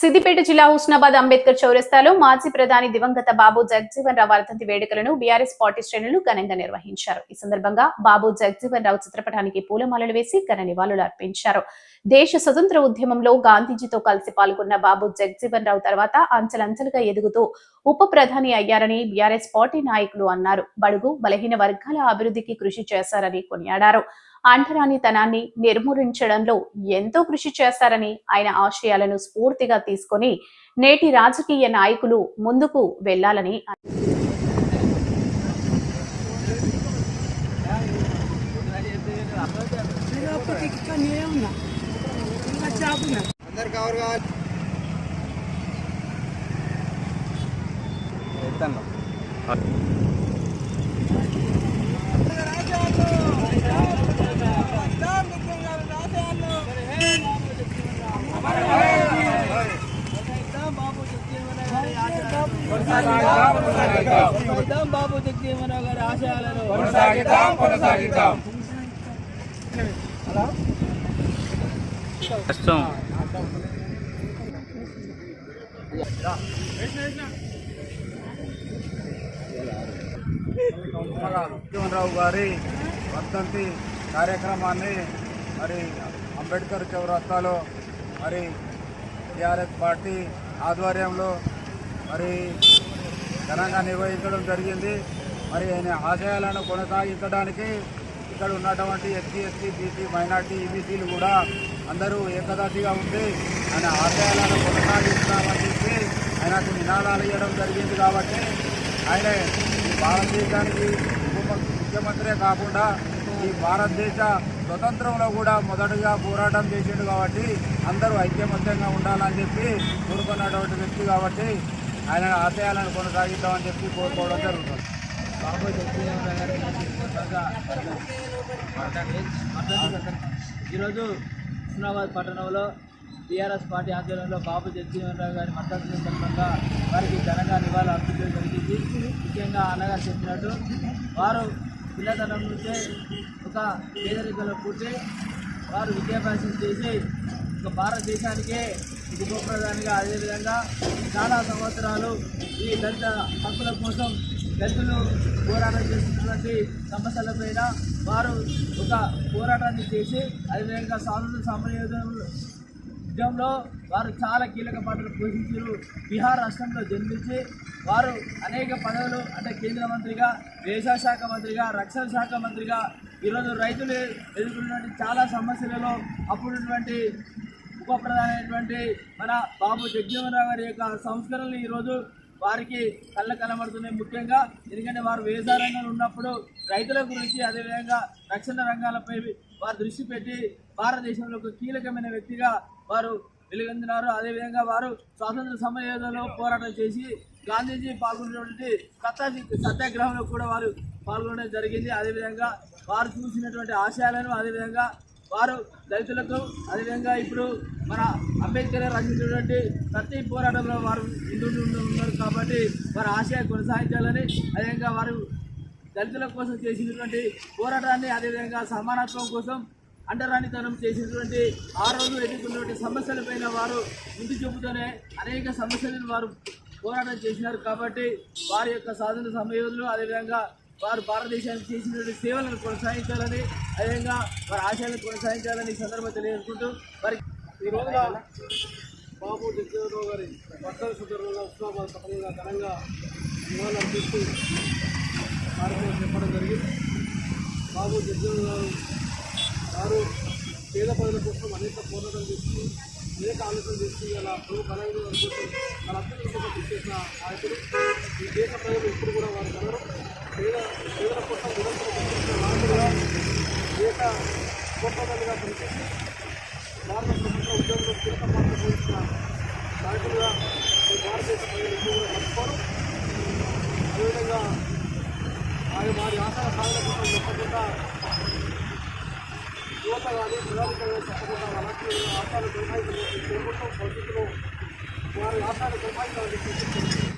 సిద్దిపేట జిల్లా హుస్నాబాద్ అంబేద్కర్ చౌరస్తాలో మాజీ ప్రధాని దివంగత బాబు జగజీవన్ రావు వర్ధంతి వేడుకలను బీఆర్ఎస్ పార్టీ శ్రేణులు ఘనంగా నిర్వహించారు. ఈ సందర్భంగా బాబు జగజీవన్ రావు చిత్రపటానికి పూలమాలలు వేసి ఘన నివాళులు అర్పించారు. దేశ స్వతంత్ర ఉద్యమంలో గాంధీజీతో కలిసి పాల్గొన్న బాబు జగజీవన్ రావు తర్వాత అంచెలంచెలుగా ఎదుగుతూ ఉప ప్రధాని అయ్యారని బీఆర్ఎస్ పార్టీ నాయకులు అన్నారు. బడుగు బలహీన వర్గాల అభివృద్ధికి కృషి చేశారని కొనియాడారు. అంటరానితనాన్ని నిర్మూలించడంలో ఎంతో కృషి చేశారని ఆయన ఆశయాలను స్ఫూర్తిగా తీసుకొని నేటి రాజకీయ నాయకులు ముందుకు వెళ్ళాలని అందరు కావాలి బాబు జగజీవనరావు గారి ఆశయాలను కష్టం. గారి వర్ధంతి కార్యక్రమాన్ని మరి అంబేద్కర్ చౌరస్తాలో మరి టీఆర్ఎస్ పార్టీ ఆధ్వర్యంలో మరి ఘనంగా నిర్వహించడం జరిగింది. మరి ఆయన ఆశయాలను కొనసాగించడానికి ఇక్కడ ఉన్నటువంటి ఎస్సీ ఎస్టీ బీసీ మైనార్టీ ఈబీసీలు కూడా అందరూ ఏకదాటిగా ఉండి ఆయన ఆశయాలను కొనసాగిస్తామని చెప్పి ఆయనకు నినాదాలు ఇవ్వడం జరిగింది కాబట్టి ఆయన ఈ భారతదేశానికి ముఖ్యమంత్రే కాకుండా ఈ భారతదేశ స్వతంత్రంలో కూడా మొదటగా పోరాటం చేసిండు కాబట్టి అందరూ ఐక్యమత్యంగా ఉండాలని చెప్పి కోరుకున్నటువంటి వ్యక్తి కాబట్టి ఆయన ఆశయాలను కొనసాగిద్దామని చెప్పి కోరుకోవడం జరుగుతుంది. బాబు జగజీవనరావు ఈరోజు హుస్నాబాద్ పట్టణంలో టీఆర్ఎస్ పార్టీ ఆధ్వర్యంలో బాబు జగజీవనరావు గారి మద్దతు సందర్భంగా వారికి ఘనంగా నివాళులు అర్పించడం జరిగింది. ముఖ్యంగా అన్నగారు చెప్పినట్టు వారు పిల్లతనం నుంచే ఒక పేదరికంలో పుట్టి వారు విద్యాభ్యాసం చేసి ఒక భారతదేశానికే ఇది అదేవిధంగా చాలా సంవత్సరాలు ఈ దళిత హక్కుల కోసం దళితులు పోరాటం చేస్తున్నటువంటి సమస్యలపైన వారు ఒక పోరాటాన్ని చేసి అదేవిధంగా స్వాతంత్ర సామ్రాజ్యంలో వారు చాలా కీలక పాత్ర పోషించారు. బీహార్ రాష్ట్రంలో జన్మించి వారు అనేక పదవులు అంటే కేంద్ర మంత్రిగా వ్యవసాయ శాఖ మంత్రిగా రక్షణ శాఖ మంత్రిగా ఈరోజు రైతులు ఎదుర్కొన్నటువంటి చాలా సమస్యలలో అప్పుడున్నటువంటి ఉప ప్రధానమైనటువంటి మన బాబు జగ్జీవనరావు గారి యొక్క సంస్కరణలు ఈరోజు వారికి కళ్ళ కనబడుతున్నాయి ముఖ్యంగా. ఎందుకంటే వారు వ్యవసాయ రంగంలో ఉన్నప్పుడు రైతుల గురించి అదేవిధంగా రక్షణ రంగాలపై వారు దృష్టి పెట్టి భారతదేశంలో ఒక కీలకమైన వ్యక్తిగా వారు వెలుగొందినారు. అదేవిధంగా వారు స్వాతంత్ర సమయంలో పోరాటం చేసి గాంధీజీ పాల్గొన్నటువంటి సత్తా సత్యాగ్రహంలో కూడా వారు పాల్గొనడం జరిగింది. అదేవిధంగా వారు చూసినటువంటి ఆశయాలను అదేవిధంగా వారు దళితులకు అదేవిధంగా ఇప్పుడు మన అంబేద్కర్ రచించినటువంటి ప్రతి పోరాటంలో వారు ముందు ఉన్నారు కాబట్టి వారి ఆశయ కొనసాగించాలని అదేవిధంగా వారు దళితుల కోసం చేసినటువంటి పోరాటాన్ని అదేవిధంగా సమానత్వం కోసం అంటరానితనం చేసినటువంటి ఆ రోజు ఎదుర్కొన్నటువంటి సమస్యలపైన వారు ముందు చూపుతూనే అనేక సమస్యలను వారు పోరాటం చేసినారు కాబట్టి వారి యొక్క సాధన సమయంలో అదేవిధంగా వారు భారతదేశానికి చేసినటువంటి సేవలను కొనసాగించాలని అదేవిధంగా వారి ఆశయాలను కొనసాగించాలని ఈ సందర్భంగా తెలియజేసుకుంటూ వారి ఈ రోజున బాబు జగజీవనరావు గారి భక్తుల సందర్భంగా ఉస్మాబాద్ పట్టణంగా ఘనంగా నివాళులు అర్పిస్తూ కార్యక్రమం చెప్పడం జరిగింది. బాబు జగజీవనరావు గారు పేద ప్రజల కోసం అనేక పోరాటం చేస్తూ అనేక ఆలోచన చేస్తూ ఇలా ప్రముఖ బలంగా అనుకుంటూ వాళ్ళందరికీ కోసం కృషి చేసిన నాయకుడు. ఈ దేశ ప్రజలు ఎప్పుడు కూడా వారు కలరు దేశ గొప్పగా పనిచేసి భారత ప్రభుత్వ ఉద్యోగంలో కీలక పాత్ర పోషించిన నాయకులుగా ఈ భారతదేశ ప్రజలు కూడా మర్చిపోరు అదేవిధంగా ఆయన వారి ఆశయ సాధన కోసం తప్పకుండా యువత కానీ ప్రజానికంగా అలాంటి ఆశాలు కొనసాగించాలని కోరుకుంటాం భవిష్యత్తులో వారి ఆశాలు కొనసాగించాలని